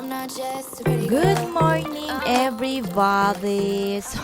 Good morning, everybody! So,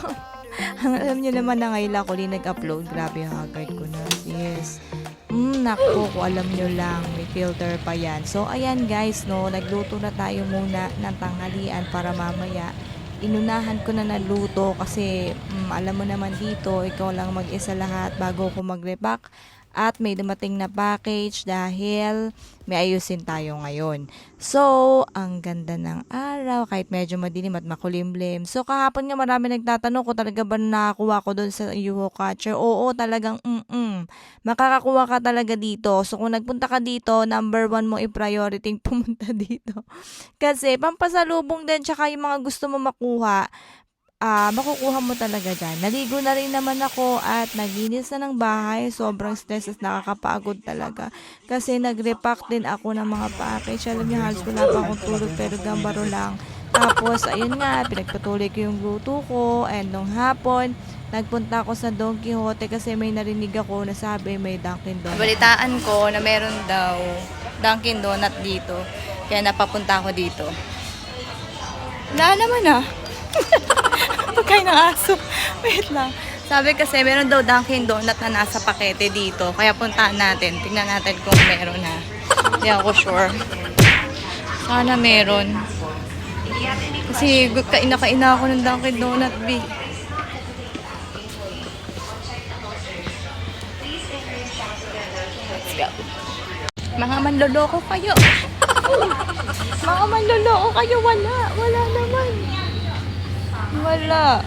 alam niyo naman na ngayon ako din nag-upload. Grabe yung haggard ko na. Yes. Mm, naku, kung alam nyo lang, may filter pa yan. So, ayan guys, no, nagluto na tayo muna ng tanghalian para mamaya inunahan ko na naluto kasi mm, alam mo naman dito, ikaw lang mag-isa lahat bago ko mag-repack at may dumating na package dahil may ayusin tayo ngayon. So, ang ganda ng araw kahit medyo madilim at makulimlim. So, kahapon nga marami nagtatanong ko talaga ba nakakuha ko doon sa UHO catcher. Oo, talagang mm-mm. Makakakuha ka talaga dito. So, kung nagpunta ka dito, number one mo i-priority pumunta dito. Kasi, pampasalubong din, tsaka yung mga gusto mo makuha, ah makukuha mo talaga dyan. Naligo na rin naman ako at naglinis na ng bahay. Sobrang stress at nakakapagod talaga. Kasi nag-repack din ako ng mga package. Alam niyo, halos wala pa akong tulog pero gambaro lang. Tapos, ayun nga, pinagpatuloy ko yung luto ko. And nung hapon, nagpunta ako sa Don Quixote kasi may narinig ako na sabi may Dunkin' Donuts. Balitaan ko na meron daw Dunkin' Donut dito. Kaya napapunta ako dito. Wala naman ah. Pagkain ng aso. Wait lang. Sabi kasi meron daw Dunkin' Donut na nasa pakete dito. Kaya puntahan natin. Tingnan natin kung meron na. Hindi ako sure. Sana meron. Kasi kain na kain ako ng Dunkin' Donut, B. Let's go. Mga manloloko kayo. Mga manloloko kayo. Wala. Wala naman. Wala.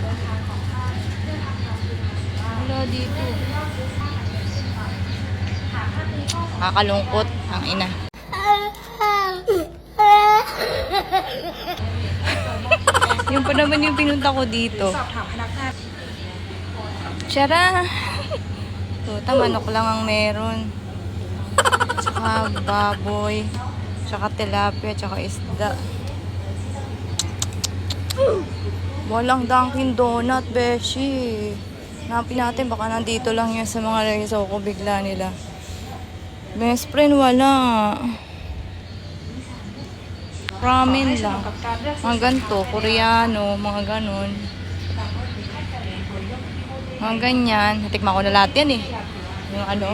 Wala dito. Kakalungkot. Ang ina. yung pa naman yung pinunta ko dito. Tara. Tuta, manok lang ang meron. Tsaka baboy. Tsaka tilapia. Tsaka isda. Walang Dunkin Donut, Beshi. Hanapin natin, baka nandito lang yan sa mga reso ko bigla nila. Best friend, wala. Ramen lang. Mga ganito, koreano, mga ganon. Mga ganyan. Natikman ko na lahat yan eh. Yung ano,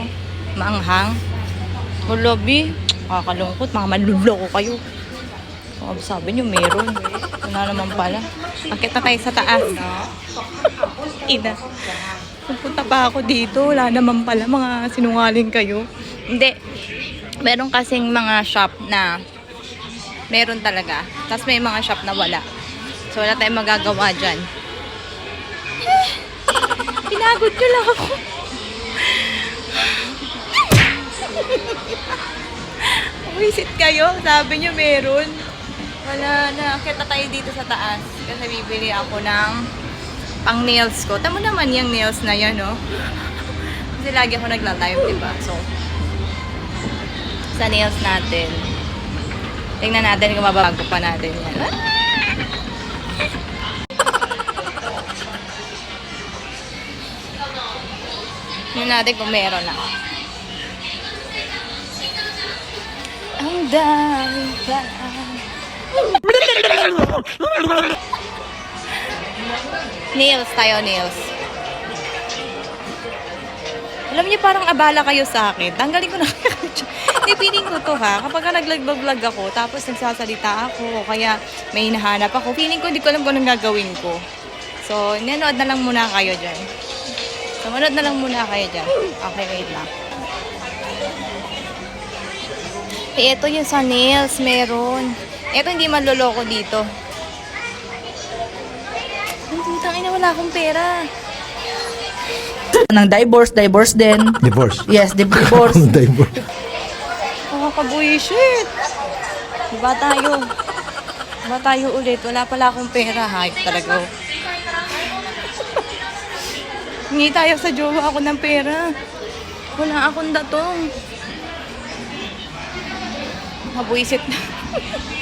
maanghang. Gulabi. Kakalungkot, mga manluloko kayo. Oh, sabi nyo, meron. Wala naman pala. Akit na tayo sa taas. Ina. Pupunta pa ako dito. Wala naman pala. Mga sinungaling kayo. Hindi. Meron kasing mga shop na meron talaga. Tapos may mga shop na wala. So, wala tayong magagawa dyan. Eh, Pinagod nyo lang ako. Wisit kayo? Sabi nyo meron. Wala na. Kita tayo dito sa taas. Kasi bibili ako ng pang nails ko. Tamo naman yung nails na yan, no? Kasi lagi ako nagla-live, diba? So, sa nails natin. Tingnan natin kung mababago pa natin yan. Ah! Tingnan natin kung meron na. Ang dami pa. Nails tayo, nails. Alam niyo, parang abala kayo sa akin. Tanggalin ko na kayo. Ko to ha. Kapag ka nag-vlog ako, tapos nagsasalita ako, kaya may hinahanap ako, feeling ko hindi ko alam kung anong gagawin ko. So, nanood na lang muna kayo dyan. So, manood na lang muna kayo dyan. Okay, wait lang. Eh, ito yung sa nails, meron. Ito hindi manloloko dito. Ang putang ina, wala akong pera. ng divorce, divorce din. Divorce. Yes, di- divorce. Divorce. Nakakabuisit. Diba tayo? Diba tayo ulit? Wala pala akong pera. Hype talaga. oh. Hingi tayo sa jowa ako ng pera. Wala akong datong. Mabuisit na.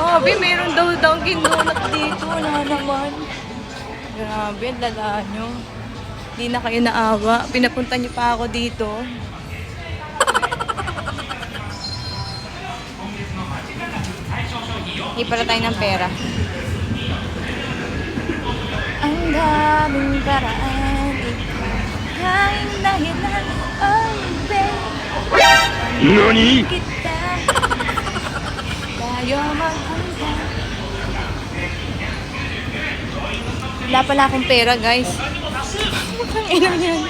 Sabi, meron daw Dunkin Donut dito. Wala naman. Grabe, ang lala nyo. Hindi na kayo naawa. Pinapunta nyo pa ako dito. Hindi pala tayo ng pera. Ang daming paraan. Kain dahilan. Oh, babe. NANI? kita Tayo magpunta Wala pala akong pera guys. Ang ina yan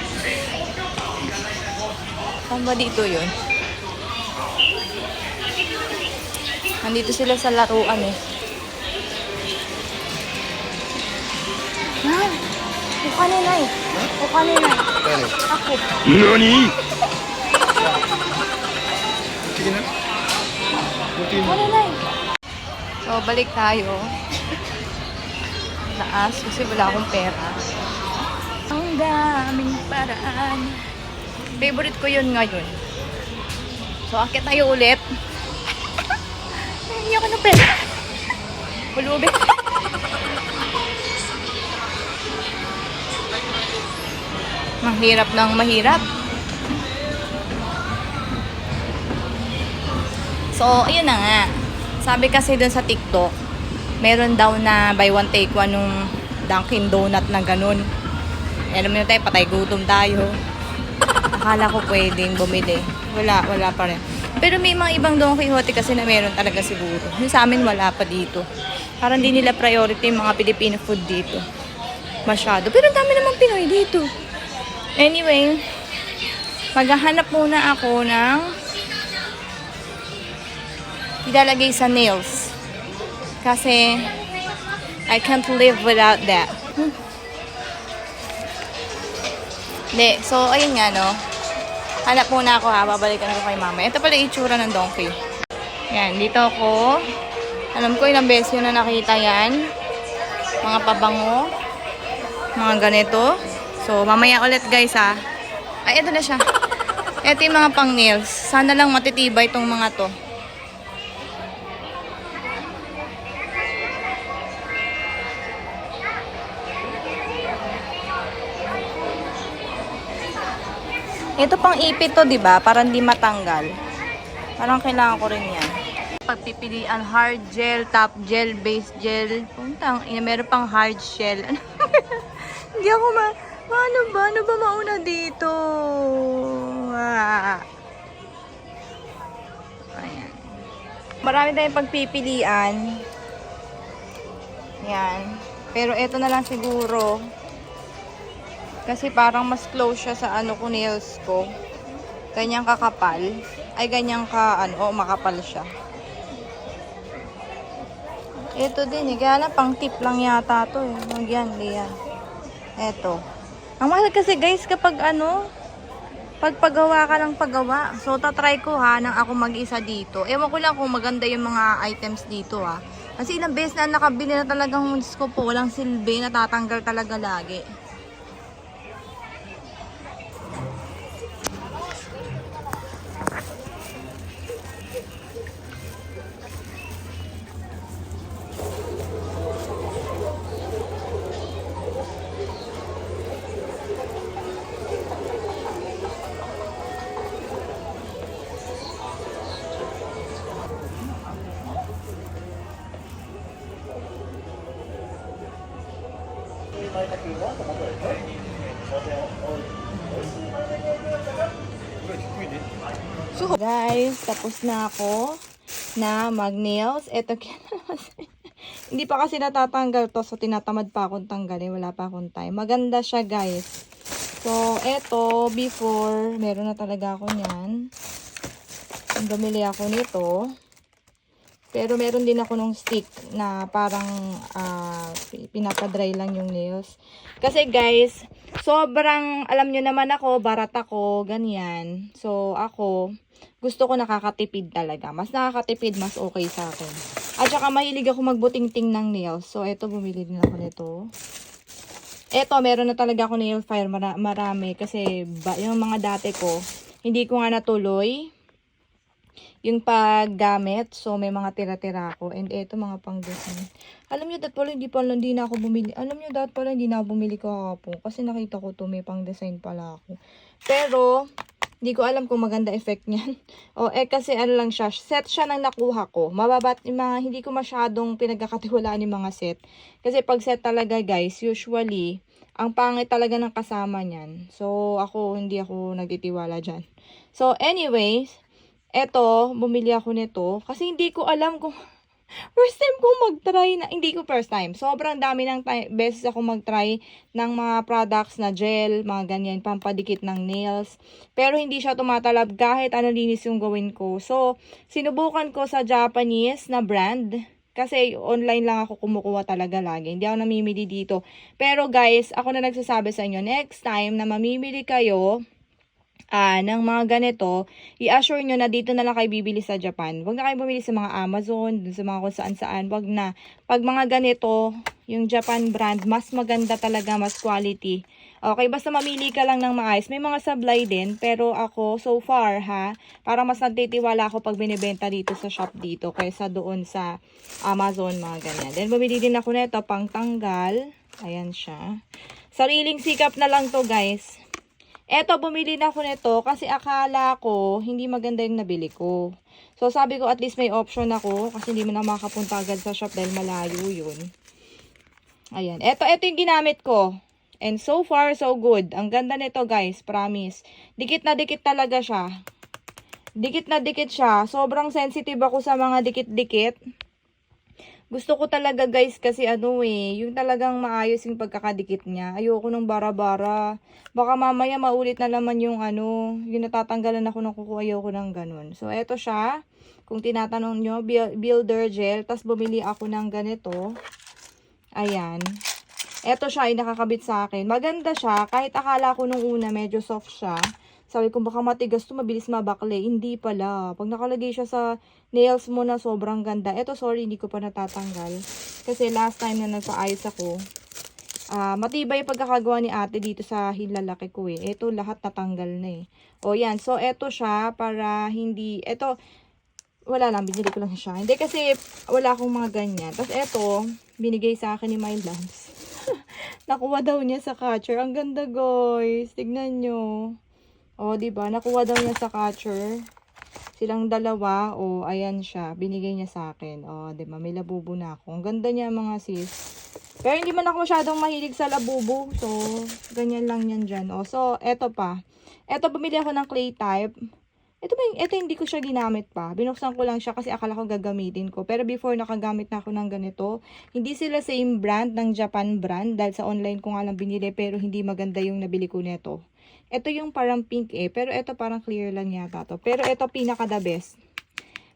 Saan ba dito yun? Nandito sila sa laruan eh. Ha? Yung kanina eh. Yung kanina eh. Ako. NANI? So, balik tayo. Taas, kasi wala akong pera. Ang daming paraan. Favorite ko yun ngayon. So, akit tayo ulit. Hindi ako ng pera. Pulubi. Mahirap ng mahirap. So, ayun na nga. Sabi kasi dun sa TikTok, meron daw na buy one take one nung Dunkin Donut na ganun. Eh, alam mo tayo, patay gutom tayo. Akala ko pwedeng bumili. Wala, wala pa rin. Pero may mga ibang Don Quixote kasi na meron talaga siguro. Yung sa amin wala pa dito. Parang hindi nila priority yung mga Filipino food dito. Masyado. Pero ang dami naman Pinoy dito. Anyway, maghahanap muna ako ng ilalagay sa nails. Kasi, I can't live without that. Hmm. Hindi, so, ayun nga, no. Hanap muna ako ha, babalikan ako kay mama. Ito pala yung itsura ng donkey. Yan, dito ako. Alam ko, ilang beses yun na nakita yan. Mga pabango. Mga ganito. So, mamaya ulit guys ha. Ay, ito na siya. Ito yung mga pang nails. Sana lang matitibay itong mga to. Ito pang ipit to, di ba? Para hindi matanggal. Parang kailangan ko rin yan. Pagpipilian hard gel, top gel, base gel. Puntang, ina, meron pang hard shell. hindi ako ma... Paano ba? Ano ba mauna dito? Ah. Ayan. Marami tayong pagpipilian. Yan. Pero ito na lang siguro. Kasi parang mas close siya sa ano ko nails ko. Ganyang kakapal. Ay, ganyang ka, ano, oh, makapal siya. Ito din eh. Kaya lang, pang tip lang yata to eh. Huwag yan, di yan. Ito. Ang mahal kasi guys kapag ano, pagpagawa ka ng paggawa. So, tatry ko ha, nang ako mag-isa dito. Ewan ko lang kung maganda yung mga items dito ha. Kasi ilang beses na nakabili na talagang Diyos ko po, walang silbi, natatanggal talaga lagi. So, guys, tapos na ako na mag-nails. Ito, hindi pa kasi natatanggal to. So, tinatamad pa akong tanggalin. Wala pa akong time. Maganda siya, guys. So, eto, before, meron na talaga ako niyan. Bumili ako nito. Pero meron din ako nung stick na parang ah, pinapadry lang yung nails. Kasi guys, sobrang, alam nyo naman ako, barat ako, ganyan. So, ako, gusto ko nakakatipid talaga. Mas nakakatipid, mas okay sa akin. At saka mahilig ako magbuting-ting ng nails. So, eto, bumili din ako nito. Eto, meron na talaga ako nail file, mara- marami. Kasi, ba, yung mga dati ko, hindi ko nga natuloy yung paggamit. So, may mga tira-tira ako. And eto, mga pang design. Alam nyo, dat pala, hindi pala, hindi na ako bumili. Alam nyo, dat pala, hindi na ako bumili kahapon. Kasi nakita ko to, may pang design pala ako. Pero, Hindi ko alam kung maganda effect niyan. o eh kasi ano lang siya, set siya ng nakuha ko. Mababat mga hindi ko masyadong pinagkakatiwalaan yung mga set. Kasi pag set talaga guys, usually ang pangit talaga ng kasama niyan. So ako hindi ako nagtitiwala diyan. So anyways, eto, bumili ako nito kasi hindi ko alam kung First time ko mag-try na, hindi ko first time. Sobrang dami ng ti- beses ako mag-try ng mga products na gel, mga ganyan, pampadikit ng nails. Pero hindi siya tumatalab kahit ano linis yung gawin ko. So, sinubukan ko sa Japanese na brand. Kasi online lang ako kumukuha talaga lagi. Hindi ako namimili dito. Pero guys, ako na nagsasabi sa inyo, next time na mamimili kayo, ah ng mga ganito, i-assure nyo na dito na lang kayo bibili sa Japan. Huwag na kayo bumili sa mga Amazon, dun sa mga kung saan saan. Huwag na. Pag mga ganito, yung Japan brand, mas maganda talaga, mas quality. Okay, basta mamili ka lang ng maayos. May mga sablay din, pero ako, so far ha, para mas nagtitiwala ako pag binibenta dito sa shop dito, kaysa doon sa Amazon, mga ganyan. Then, bumili din ako nito, pang tanggal. Ayan siya. Sariling sikap na lang to, guys. Eto, bumili na ako nito kasi akala ko hindi maganda yung nabili ko. So, sabi ko at least may option ako kasi hindi mo na makapunta agad sa shop dahil malayo yun. Ayan. Eto, eto yung ginamit ko. And so far, so good. Ang ganda nito, guys. Promise. Dikit na dikit talaga siya. Dikit na dikit siya. Sobrang sensitive ako sa mga dikit-dikit. Gusto ko talaga guys kasi ano eh, yung talagang maayos yung pagkakadikit niya. Ayoko nung bara-bara. Baka mamaya maulit na naman yung ano, yung natatanggalan ako ng kuko, ayoko ng ganun. So eto siya, kung tinatanong nyo, buil- builder gel, tas bumili ako ng ganito. Ayan. Eto siya ay nakakabit sa akin. Maganda siya, kahit akala ko nung una medyo soft siya. Sabi ko baka matigas to, mabilis mabakle. Hindi pala. Pag nakalagay siya sa nails mo na sobrang ganda. Eto sorry, hindi ko pa natatanggal. Kasi last time na nagpaayos ako, ah matibay yung pagkakagawa ni ate dito sa hilalaki ko eh. Eto lahat natanggal na eh. O yan, so eto siya para hindi, eto, wala lang, binili ko lang siya. Hindi kasi wala akong mga ganyan. Tapos eto, binigay sa akin ni My Loves. Nakuha daw niya sa catcher. Ang ganda guys. Tignan nyo. O, di ba? Nakuha daw niya sa catcher. Silang dalawa. O, ayan siya. Binigay niya sa akin. O, di ba? May labubo na ako. Ang ganda niya mga sis. Pero hindi man ako masyadong mahilig sa labubo. So, ganyan lang yan dyan. O, so, eto pa. Eto, bumili ako ng clay type. Ito yung, ito hindi ko siya ginamit pa. Binuksan ko lang siya kasi akala ko gagamitin ko. Pero before nakagamit na ako ng ganito, hindi sila same brand ng Japan brand dahil sa online ko nga lang binili pero hindi maganda yung nabili ko neto. Ito yung parang pink eh, pero ito parang clear lang yata to. Pero ito pinaka the best.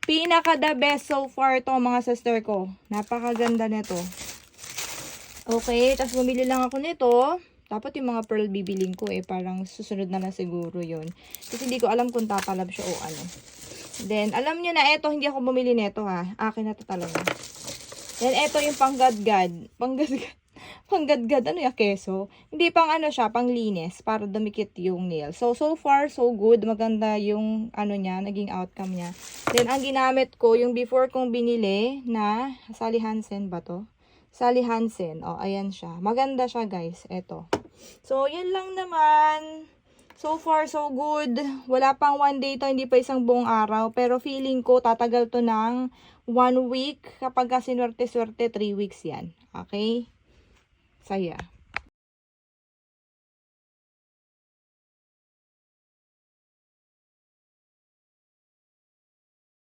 Pinaka the best so far to mga sister ko. Napakaganda nito. Okay, tapos bumili lang ako nito. Dapat yung mga pearl bibiling ko eh. Parang susunod na lang siguro yun. Kasi hindi ko alam kung tatalab siya o ano. Then, alam nyo na, eto, hindi ako bumili nito ha. Akin na to talaga. Then, eto yung panggadgad. Panggadgad. Panggadgad. Ano yung keso? Hindi pang ano siya, pang linis. Para dumikit yung nail. So, so far, so good. Maganda yung ano niya, naging outcome niya. Then, ang ginamit ko, yung before kong binili na, Sally Hansen ba to? Sally Hansen. O, ayan siya. Maganda siya, guys. Eto. So, yan lang naman. So far, so good. Wala pang one day to, hindi pa isang buong araw. Pero feeling ko, tatagal to ng one week. Kapag ka sinwerte-swerte, three weeks yan. Okay? Saya.